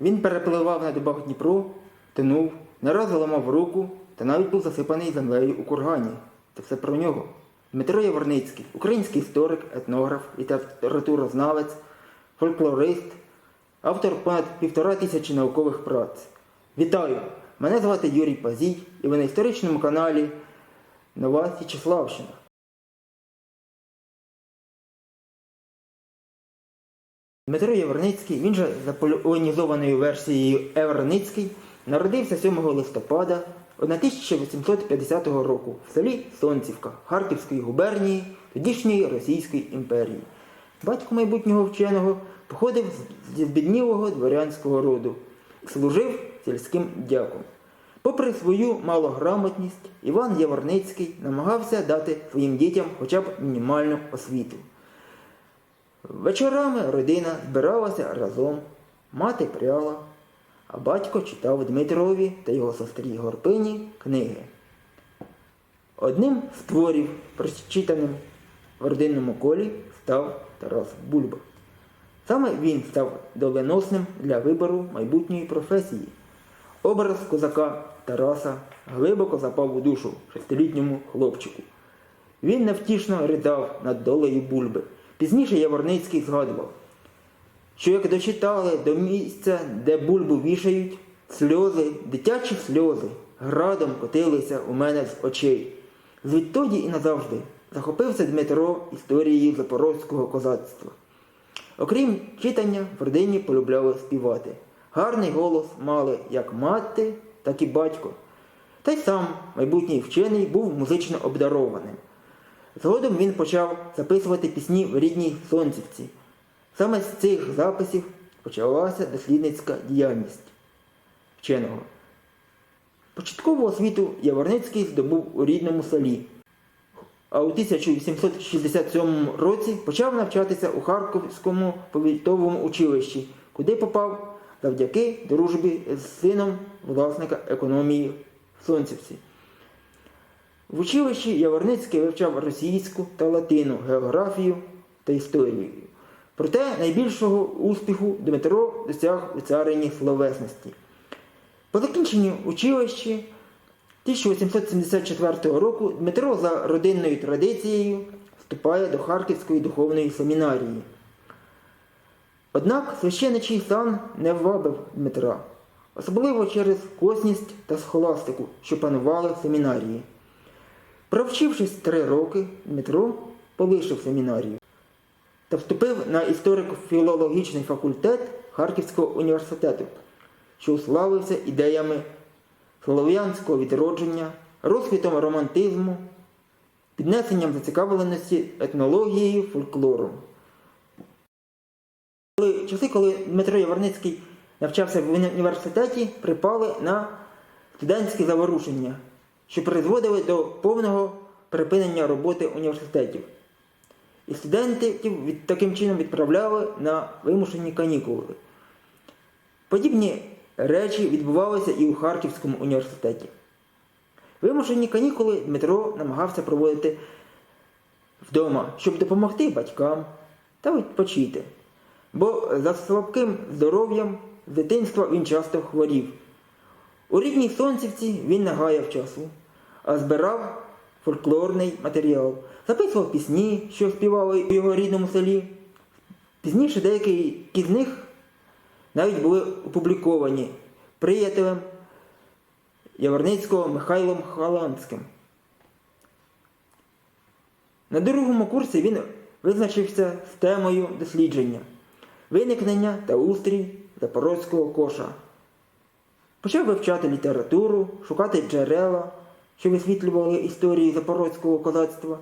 Він перепливав на дубах Дніпро, тонув, не раз заламав руку та навіть був засипаний землею у кургані. Це все про нього. Дмитро Яворницький, український історик, етнограф, літературознавець, фольклорист, автор понад півтора тисячі наукових праць. Вітаю! Мене звати Юрій Пазій і ви на історичному каналі Нова Січеславщина. Дмитро Яворницький, він же за полонізованою версією Еверницький, народився 7 листопада 1850 року в селі Сонцівка Харківської губернії тодішньої Російської імперії. Батько майбутнього вченого походив з збіднілого дворянського роду служив сільським дяком. Попри свою малограмотність, Іван Яворницький намагався дати своїм дітям хоча б мінімальну освіту. Вечорами родина збиралася разом, мати пряла, а батько читав Дмитрові та його сестрі Горпині книги. Одним з творів, прочитаним в родинному колі, став Тарас Бульба. Саме він став доленосним для вибору майбутньої професії. Образ козака Тараса глибоко запав у душу шестилітньому хлопчику. Він невтішно ридав над долею бульби. Пізніше Яворницький згадував, що як дочитали до місця, де бульбу вішають, сльози, дитячі сльози, градом котилися у мене з очей. Звідтоді і назавжди захопився Дмитро історією запорозького козацтва. Окрім читання, в родині полюбляли співати. Гарний голос мали як мати, так і батько. Та й сам майбутній вчений був музично обдарованим. Згодом він почав записувати пісні в рідній Сонцівці. Саме з цих записів почалася дослідницька діяльність вченого. Початкову освіту Яворницький здобув у рідному селі, а у 1867 році почав навчатися у Харківському повітовому училищі, куди попав завдяки дружбі з сином власника економії в Сонцівці. В училищі Яворницький вивчав російську та латину, географію та історію. Проте найбільшого успіху Дмитро досяг у царині словесності. По закінченню училища 1874 року Дмитро за родинною традицією вступає до Харківської духовної семінарії. Однак священичий сан не ввабив Дмитра, особливо через косність та схоластику, що панували в семінарії. Провчившись три роки, Дмитро полишив семінарію та вступив на історико-філологічний факультет Харківського університету, що уславився ідеями слов'янського відродження, розквітом романтизму, піднесенням зацікавленості етнологією, фольклором. Часи, коли Дмитро Яворницький навчався в університеті, припали на студентські заворушення, що призводили до повного припинення роботи університетів. І студентів таким чином відправляли на вимушені канікули. Подібні речі відбувалися і у Харківському університеті. Вимушені канікули Дмитро намагався проводити вдома, щоб допомогти батькам та відпочити. Бо за слабким здоров'ям з дитинства він часто хворів. У рідній Сонцівці він не гаяв часу, а збирав фольклорний матеріал, записував пісні, що співали у його рідному селі. Пізніше деякі з них навіть були опубліковані приятелем Яворницького Михайлом Халанським. На другому курсі він визначився з темою дослідження виникнення та устрій Запорозького коша. Почав вивчати літературу, шукати джерела, що висвітлювали історію запорозького козацтва.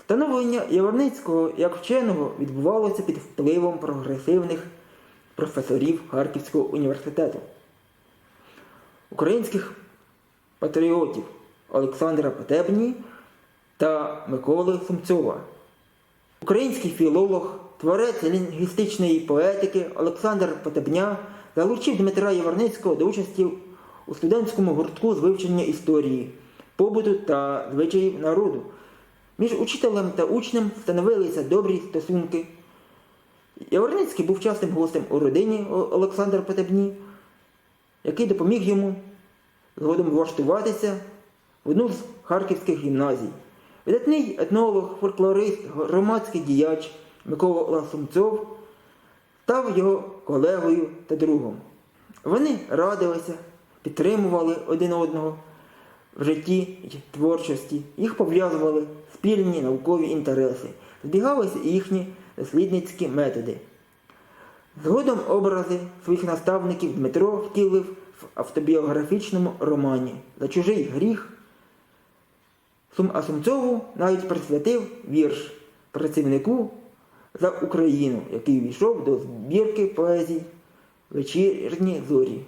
Становлення Яворницького як вченого відбувалося під впливом прогресивних професорів Харківського університету, українських патріотів Олександра Потебні та Миколи Сумцова. Український філолог, творець лінгвістичної поетики Олександр Потебня залучив Дмитра Яворницького до участі у студентському гуртку з вивчення історії, побуту та звичаїв народу. Між учителем та учнем встановилися добрі стосунки. Яворницький був частим гостем у родині Олександра Потебні, який допоміг йому згодом влаштуватися в одну з харківських гімназій. Видатний етнолог, фольклорист, громадський діяч Микола Сумцов став його колегою та другом. Вони радилися, підтримували один одного в житті й творчості, їх пов'язували спільні наукові інтереси, збігалися їхні дослідницькі методи. Згодом образи своїх наставників Дмитро втілив в автобіографічному романі За чужий гріх. Сум а Сумцову навіть присвятив вірш працівнику за Україну, який війшов до збірки поезій Вечірні зорі.